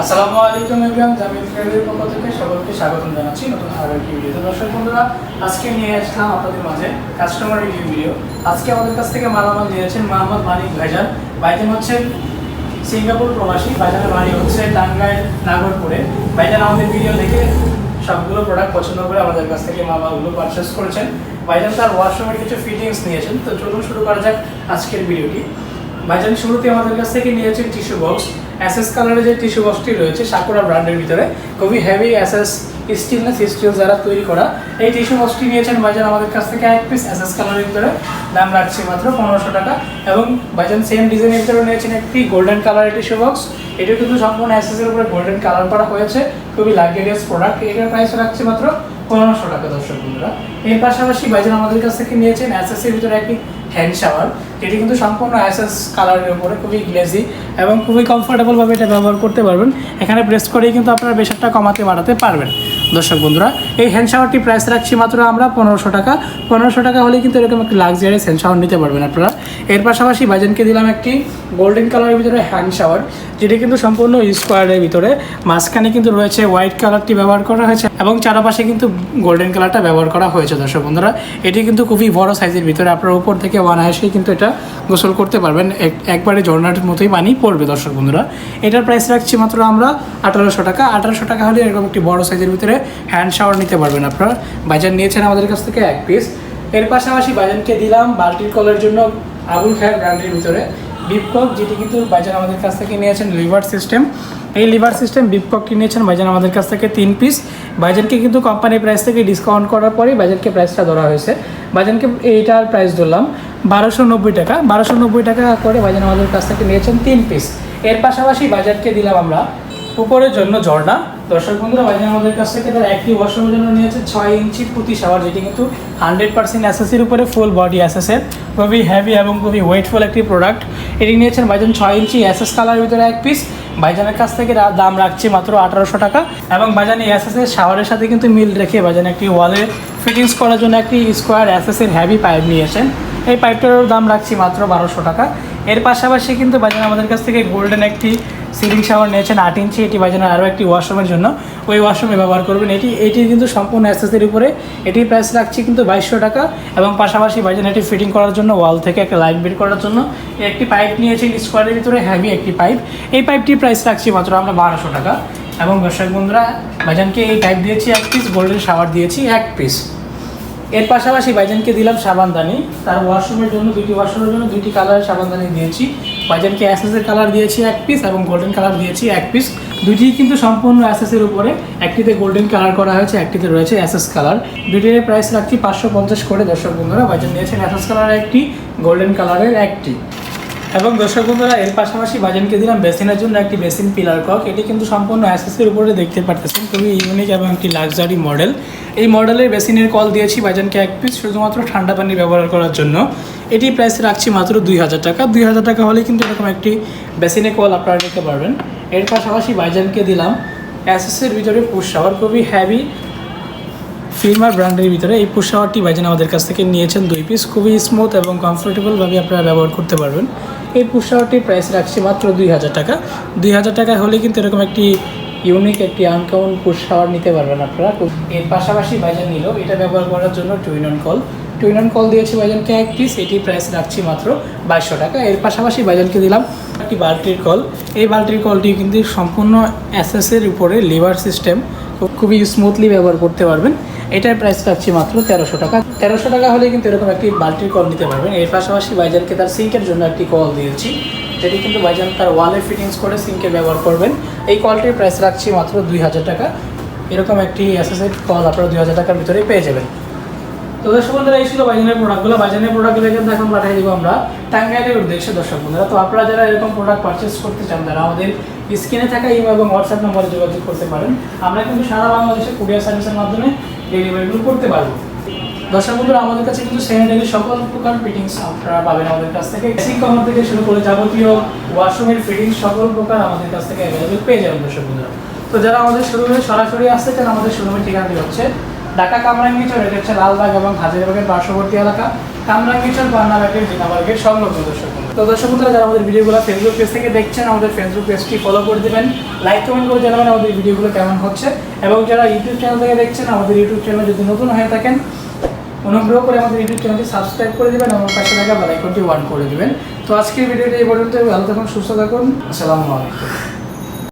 আসসালামু আলাইকুম এভরিওয়ান, জামিল ট্রেডের পক্ষ থেকে সকলকে স্বাগতম জানাচ্ছি নতুন আরও একটি ভিডিও দর্শক বন্ধুরা, আজকে নিয়ে আসলাম আপনাদের মাঝে কাস্টমার রিভিউ ভিডিও আজকে আমাদের কাছ থেকে মালামাল নিয়েছেন মোহাম্মদ মানিক ভাইজান। ভাইজান হচ্ছেন সিঙ্গাপুর প্রবাসী, ভাইজানের বাড়ি হচ্ছে টাঙ্গাইল, নাগরপুরে। ভাইজান আমাদের ভিডিও দেখে সবগুলো প্রোডাক্ট পছন্দ করে আমাদের কাছ থেকে মালামালগুলো পারচেস করেছেন। ভাইজান তার ওয়াশরুমের কিছু ফিটিংস নিয়েছেন। তো চলুন শুরু করা যাক আজকের ভিডিওটি ভাইজান শুরুতে আমাদের কাছ থেকে নিয়েছেন টিস্যু বক্স অ্যাসেস কালারের যে টিস্যু বক্সটি রয়েছে সাকুরা ব্র্যান্ডের ভিতরে, খুবই হেভি অ্যাসেস স্টিলনেস স্টিল যারা তৈরি করা, এই টিস্যু বক্সটি নিয়েছেন ভাইজান আমাদের কাছ থেকে এক পিস অ্যাসেস কালারের ভিতরে। দাম রাখছি মাত্র পনেরোশো টাকা এবং ভাইজান সেম ডিজাইনের ভিতরে নিয়েছেন একটি গোল্ডেন কালারের টিস্যু বক্স এটা কিন্তু সম্পূর্ণ অ্যাসেসের উপরে গোল্ডেন কালার করা হয়েছে, খুবই লাক্সারিয়াস প্রোডাক্ট এটার প্রাইস রাখছি মাত্র পনেরোশো টাকা, দর্শক বন্ধুরা। এর পাশাপাশি ভাইজান আমাদের কাছ থেকে নিয়েছেন অ্যাসেসের ভিতরে একটি হ্যান্ড শাওয়ার। যেটি কিন্তু সম্পূর্ণ অ্যাসেস কালারের উপরে খুবই গ্লেজি এবং খুবই কমফোর্টেবলভাবে এটা ব্যবহার করতে পারবেন। এখানে প্রেস করেই কিন্তু আপনারা প্রেশারটা কমাতে, বাড়াতে পারবেন। দর্শক বন্ধুরা, এই হ্যান্ড শাওয়ারটি প্রাইস রাখছি মাত্র আমরা পনেরোশো টাকা। পনেরোশো টাকা হলে কিন্তু এরকম একটি লাক্সারিয়াস হ্যান্ড শাওয়ার নিতে পারবেন আপনারা। এর পাশাপাশি ভাইজানকে দিলাম একটি গোল্ডেন কালারের ভিতরে হ্যান্ড শাওয়ার যেটি কিন্তু সম্পূর্ণ স্কোয়ারের ভিতরে। মাঝখানে কিন্তু রয়েছে হোয়াইট কালারটি ব্যবহার করা হয়েছে এবং চারপাশে কিন্তু গোল্ডেন কালারটা ব্যবহার করা হয়েছে, দর্শক বন্ধুরা। এটি কিন্তু খুবই বড় সাইজের ভিতরে। আপনার উপর থেকে ওয়ান আয়াসেই কিন্তু এটা গোসল করতে পারবেন। এক- একবারে ঝর্ণার মতোই পানি পড়বে, দর্শক বন্ধুরা। এটার প্রাইস রাখছি মাত্র আমরা আঠারোশো টাকা। আঠারোশো টাকা হলে এরকম একটি বড় সাইজের ভিতরে হ্যান্ড শাওয়ার নিতে পারবেন আপনারা। বাজার নিয়েছেন আমাদের কাছ থেকে এক পিস এর পাশাপাশি বাজানকে দিলাম বাল্টির কলের জন্য আবুল খায়ের ব্র্যান্ডের ভিতরে। বিপকক যেটি কিন্তু বাইজান আমাদের কাছ থেকে নিয়েছেন লিভার সিস্টেম এই লিভার সিস্টেম বিপকটি নিয়েছেন বাইজান আমাদের কাছ থেকে তিন পিস বাইজানকে কিন্তু কোম্পানির প্রাইস থেকে ডিসকাউন্ট করার পরেই বাইজানকে প্রাইসটা ধরা হয়েছে। বাইজানকে এইটার প্রাইস ধরলাম বারোশো নব্বই টাকা। বারোশো নব্বই টাকা করে বাইজান আমাদের কাছ থেকে নিয়েছেন তিন পিস এর পাশাপাশি বাজারকে দিলাম আমরা উপরের জন্য ঝর্ণা। দর্শক বন্ধুরা বাইজান আমাদের কাছ থেকে তার একটি ওয়াশরুমের জন্য নিয়েছে ছয় ইঞ্চি প্রতি শাওয়ার, যেটি কিন্তু হান্ড্রেড পার্সেন্ট অ্যাসেসের উপরে ফুল বডি অ্যাসেসের খুবই হ্যাভি এবং খুবই ওয়েটফুল একটি প্রোডাক্ট এটি নিয়েছেন বাইজান ছয় ইঞ্চি অ্যাসেস কালারের ভিতরে এক পিস বাইজানের কাছ থেকে দাম রাখছে মাত্র আঠারোশো টাকা। এবং বাইজান এই অ্যাসেসের শাওয়ারের সাথে কিন্তু মিল রেখে বাইজান একটি ওয়ালে ফিটিংস করার জন্য একটি স্কোয়ার অ্যাসেসের হ্যাভি পাইপ নিয়েছেন। এই পাইপটারও দাম রাখছি মাত্র বারোশো টাকা। এর পাশাপাশি কিন্তু বাইজান আমাদের কাছ থেকে গোল্ডেন একটি সিলিং শাওয়ার নিয়েছেন আট ইঞ্চি, এটি বাজানোর আরও একটি ওয়াশরুমের জন্য। ওই ওয়াশরুমে ব্যবহার করবেন। এটি এটি কিন্তু সম্পূর্ণ অ্যাসেসের উপরে। এটির প্রাইস রাখছি কিন্তু বাইশশো টাকা এবং পাশাপাশি বাজান এটি ফিটিং করার জন্য ওয়াল থেকে একটা লাইট বের করার জন্য। একটি পাইপ নিয়েছেন স্কোয়ারের ভিতরে হ্যাভি একটি পাইপ এই পাইপটির প্রাইস রাখছি মাত্র আমরা বারোশো টাকা। এবং দর্শক বন্ধুরা, বাজানকে এই পাইপ দিয়েছি এক পিস গোল্ডেন শাওয়ার দিয়েছি এক পিস এর পাশাপাশি বাইজানকে দিলাম সাবানদানি। তার ওয়াশরুমের জন্য দুটি ওয়াশরুমের জন্য দুটি কালারের সাবানদানি দিয়েছি। বাইজানকে অ্যাসেসের কালার দিয়েছি এক পিস এবং গোল্ডেন কালার দিয়েছি এক পিস দুটি কিন্তু সম্পূর্ণ অ্যাসেসের উপরে, একটিতে গোল্ডেন কালার করা হয়েছে, একটিতে রয়েছে অ্যাসেস কালার দুইটির প্রাইস রাখছি পাঁচশো পঞ্চাশ করে, দর্শক বন্ধুরা বাজার নিয়েছেন অ্যাসেস কালারের একটি গোল্ডেন কালারের একটি। এবং দর্শক বন্ধুরা, এর পাশাপাশি বাজানকে দিলাম বেসিনের জন্য একটি বেসিন পিলার কক। এটি কিন্তু সম্পূর্ণ অ্যাসেসের উপরে দেখতে পারতেছেন। খুবই ইউনিক এবং একটি লাক্সারি মডেল এই মডেলের বেসিনের কল দিয়েছি বাজানকে এক পিস শুধুমাত্র ঠান্ডা পানি ব্যবহার করার জন্য। এটি প্রাইস রাখছি মাত্র দুই হাজার টাকা। দুই হাজার টাকা হলে কিন্তু এরকম একটি বেসিনে কল আপনারা নিতে পারবেন। এর পাশাপাশি বাইজানকে দিলাম অ্যাসেসের ভিতরে পুশ শাওয়ার খুবই হ্যাভি ফিল্মার ব্র্যান্ডের ভিতরে। এই পুশ শাওয়ারটি বাইজান আমাদের কাছ থেকে নিয়েছেন দুই পিস খুবই স্মুথ এবং কমফোর্টেবলভাবে আপনারা ব্যবহার করতে পারবেন। এই পুশ শাওয়ারটির প্রাইস রাখছি মাত্র দুই হাজার টাকা। দুই হাজার টাকা হলে কিন্তু এরকম একটি ইউনিক একটি আনকাউন পুশ শাওয়ার নিতে পারবেন আপনারা। এর পাশাপাশি বাইজান নিল, এটা ব্যবহার করার জন্য twin on call twin on call দিয়েছি বাইজানকে এক পিস এটি প্রাইস রাখছি মাত্র বাইশশো টাকা। এর পাশাপাশি বাইজানকে দিলাম একটি বাল্টির কল এই বাল্টির কলটি কিন্তু সম্পূর্ণ অ্যাসেসের উপরে লিভার সিস্টেম খুবই স্মুথলি ব্যবহার করতে পারবেন। এটার প্রাইস রাখছি মাত্র তেরোশো টাকা। তেরোশো টাকা হলে কিন্তু এরকম একটি বাল্টির কল নিতে পারবেন। এর পাশাপাশি বাইজানকে তার সিঙ্কের জন্য একটি কল দিয়েছি। যেটি কিন্তু বাইজান তার ওয়ালে ফিটিংস করে সিঙ্কে ব্যবহার করবেন। এই কলটির প্রাইস রাখছি মাত্র দুই হাজার টাকা। এরকম একটি অ্যাসেসের কল আপনারা দুই হাজার টাকার ভিতরে পেয়ে যাবেন। তো দর্শক বন্ধুরা, এই ছিল বাইজানের প্রোডাক্টগুলো বাইজানের প্রোডাক্টগুলো কিন্তু এখন পাঠিয়ে দিব আমরা টাঙ্গাইলের উদ্দেশ্যে, দর্শক বন্ধুরা। তো আপনারা যারা এরকম প্রোডাক্ট পারচেস করতে চান, তারা আমাদের স্ক্রিনে থাকা ইমেল এবং হোয়াটসঅ্যাপ নম্বরে যোগাযোগ করতে পারেন। আমরা কিন্তু সারা বাংলাদেশে কুরিয়ার সার্ভিসের মাধ্যমে ডেলিভারিগুলো করতে পারব। দর্শক বন্ধুরা, আমাদের কাছে কিন্তু স্যানিটারি সকল প্রকার ফিটিংস আপনারা পাবেন আমাদের কাছ থেকে। বেসিক কভার থেকে শুরু করে যাবতীয় ওয়াশরুমের ফিটিংস সকল প্রকার আমাদের কাছ থেকে অ্যাভেলেবেল পেয়ে যাবেন দর্শক বন্ধুরা। তো যারা আমাদের শোরুমে সরাসরি আসতে চান, আমাদের শোরুমের ঠিকানাটি হচ্ছে ঢাকা কামরাঙ্গিচর, এটা হচ্ছে লালবাগ এবং হাজারবাগের পার্শ্ববর্তী এলাকা। কামরাঙ্গিচর পান্নাবাগের জিনাবাগের সংলগ্ন দর্শক তো দর্শক বন্ধুরা, যারা আমাদের ভিডিওগুলো ফেসবুক পেজ থেকে দেখছেন, আমাদের ফেসবুক পেজটি ফলো করে দেবেন লাইক কমেন্ট করে জানাবেন আমাদের ভিডিওগুলো কেমন হচ্ছে। এবং যারা ইউটিউব চ্যানেল থেকে দেখছেন, আমাদের ইউটিউব চ্যানেল যদি নতুন হয়ে থাকেন, অনুগ্রহ করে আমাদের ইউটিউব চ্যানেলটি সাবস্ক্রাইব করে দেবেন এবং পাশে থাকা বেলাইকনটি ওয়ান করে দেবেন। তো আজকের ভিডিওটি এই পর্যন্ত ভালো থাকুন, সুস্থ থাকুন। আসসালামু আলাইকুম।